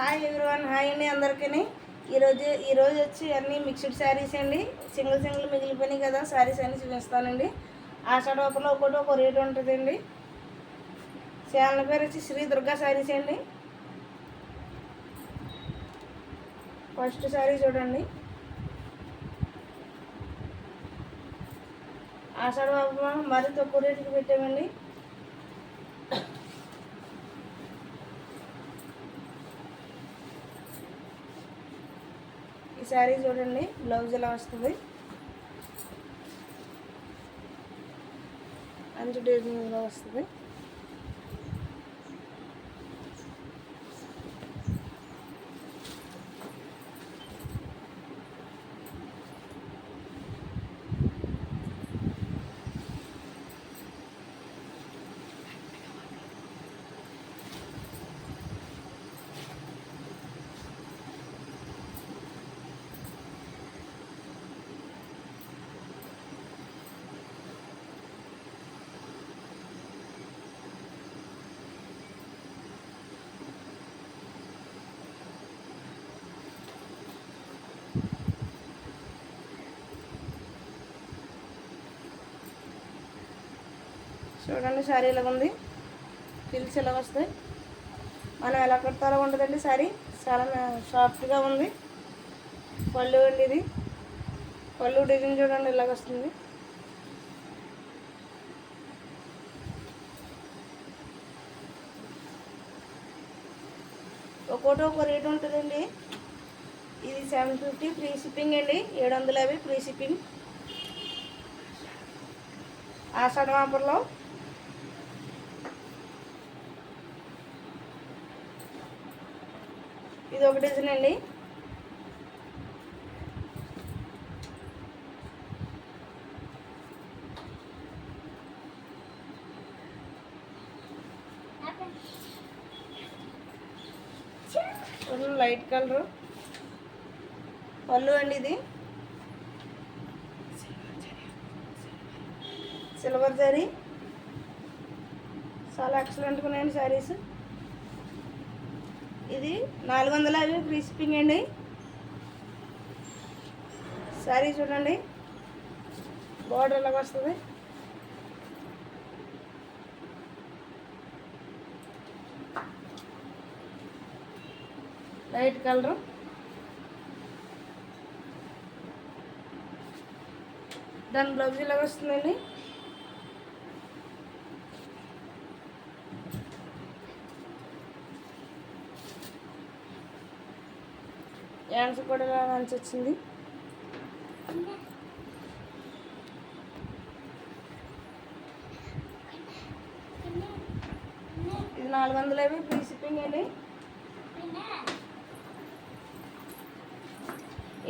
Hi everyone hi అండి అందరికీ ఈరోజు ఈరోజు వచ్చి అన్ని మిక్స్డ్ శారీస్ అండి. సింగిల్ సింగిల్ మిగిలిపోయినాయి కదా శారీస్ అన్ని చూపిస్తానండి. ఆషాఢ ఆఫర్లో ఒకటి ఒక రేట్ ఉంటుందండి. ఛానల్ పేరు వచ్చి శ్రీ దుర్గా శారీస్ అండి. ఫస్ట్ శారీ చూడండి. ఆషాఢ బాబు మరి తక్కువ రేటుకి పెట్టామండి. శారీ చూడండి బ్లౌజ్ ఎలా వస్తుంది. అంచు డిజైన్లో వస్తుంది. చూడండి శారీ ఇలా ఉంది? ఫిల్స్ ఇలా వస్తాయి? మనం ఎలా కడతారో ఉండదండి శారీ. చాలా సాఫ్ట్గా ఉంది. పళ్ళు అండి ఇది. పళ్ళు డిజైన్ చూడండి ఇలాగ వస్తుంది. ఒక్కోటి ఒక రేట్ ఉంటుందండి. ఇది సెవెన్ ఫిఫ్టీ ఫ్రీ షిప్పింగ్ అండి. ఏడు వందల యాభై ఫ్రీ షిప్పింగ్. ఆషాఢ ఆఫర్లో ఇది ఒక డిజైన్ అండి లైట్ కలర్. పళ్ళు అండి ఇది. సిల్వర్ జరీ. చాలా ఎక్సలెంట్గా ఉన్నాయండి శారీస్. ఇది నాలుగు వందల యాభై ఫ్రీ షిప్పింగ్ అండి. శారీ చూడండి. బార్డర్ ఎలాగ వస్తుంది? Light colour. దాని బ్లౌజ్ ఇలాగ వస్తుందండి? యాండ్స్ కూడా ఇలా మంచి వచ్చింది. ఇది నాలుగు వందల యాభై ఫ్రీ షిప్పింగ్ అండి.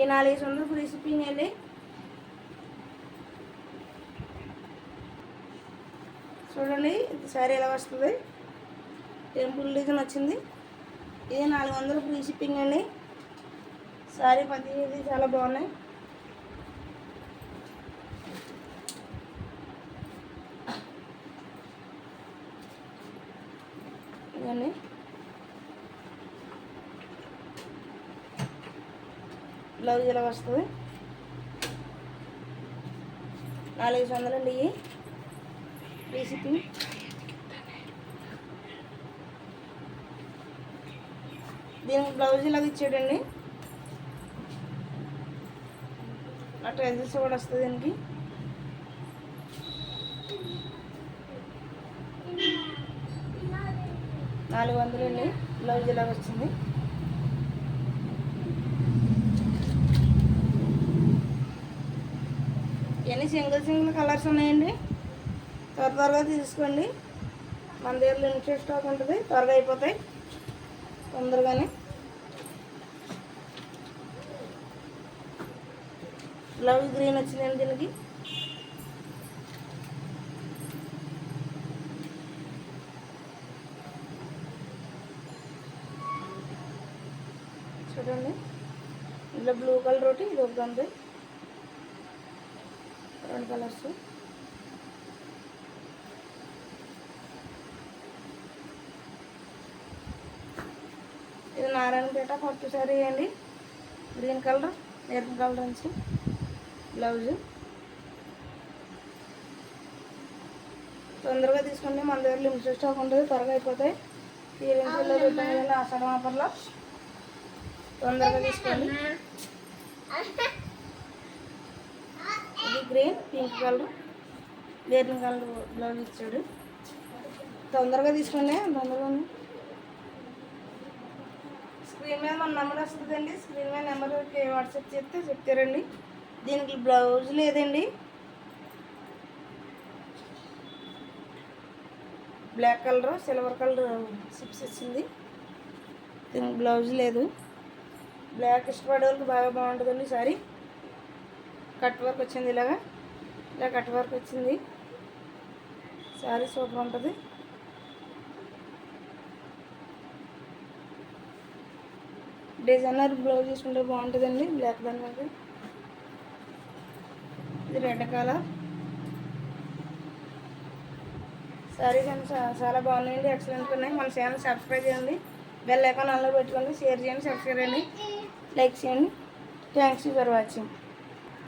ఈ నాలుగు వందలు ఫ్రీ షిప్పింగ్ అండి. చూడండి సారీ ఎలా వస్తుంది? టెంపుల్ డిజైన్ వచ్చింది. ఇది నాలుగు వందలు ఫ్రీ షిప్పింగ్ అండి. శారీ పది ఇది చాలా బాగున్నాయి. ఇవన్నీ. బ్లౌజ్ ఇలా వస్తుంది? నాలుగు వందలు అండి ఇవి. దీనికి బ్లౌజ్ ఇలాగ ఇచ్చాడండి ఆ ఎంత కూడా వస్తుంది దీనికి. నాలుగు వందలు అండి. బ్లౌజ్ ఇలాగ వచ్చింది. ఇవన్నీ సింగిల్ సింగిల్ కలర్స్ ఉన్నాయండి? త్వర త్వరగా తీసుకోండి. మన దగ్గర లిమిటెడ్ స్టాక్ ఉంటుంది. త్వరగా అయిపోతాయి. తొందరగానే. లవ్ గ్రీన్ వచ్చిందండి దీనికి? చూడండి. ఇందులో బ్లూ కలర్ ఒకటి ఇది ఒకటి ఉంది. రెండు కలర్స్ ఇది నారాయణపేట పట్టు సారీ అండి. గ్రీన్ కలర్ ఎరుపు కలర్ నుంచి బ్లౌజు. తొందరగా తీసుకుంటే మన దగ్గర లిమిటెడ్ స్టాక్ ఉంటుంది త్వరగా అయిపోతాయి. ఈ రెండులో పెట్టండి ఆషాఢ ఆఫర్లో తొందరగా తీసుకోండి ఇది గ్రీన్ పింక్ కలర్ వేరిన కలర్ బ్లౌజ్ ఇచ్చాడు. తొందరగా తీసుకోండి తొందరగా ఉంది. స్క్రీన్ మీద మన నెంబర్ వస్తుందండి. స్క్రీన్ మీద నెంబర్కి వాట్సాప్ చేస్తే చెప్తారండి. దీనికి బ్లౌజ్ లేదండి. Black colour silver colour zips ఇచ్చింది. దీనికి బ్లౌజ్ లేదు. బ్లాక్ ఇష్టపడే వాళ్ళకి బాగా బాగుంటుందండి సారీ. కట్ వర్క్ వచ్చింది ఇలాగా. ఇలా కట్ వర్క్ వచ్చింది. సారీ సూపర్ ఉంటుంది. డిజైనర్ బ్లౌజ్ తీసుకుంటే బాగుంటుందండి బ్లాక్ దాని మీద. ఇది రెడ్ కలర్ సారీస్ అన్ని చాలా బాగున్నాయండి ఎక్సలెంట్గా ఉన్నాయి. మన ఛానల్ సబ్స్క్రైబ్ చేయండి బెల్ ఐకాన్ ఆన్లో పెట్టుకోండి షేర్ చేయండి సబ్స్క్రైబ్ చేయండి లైక్ చేయండి. Thanks for watching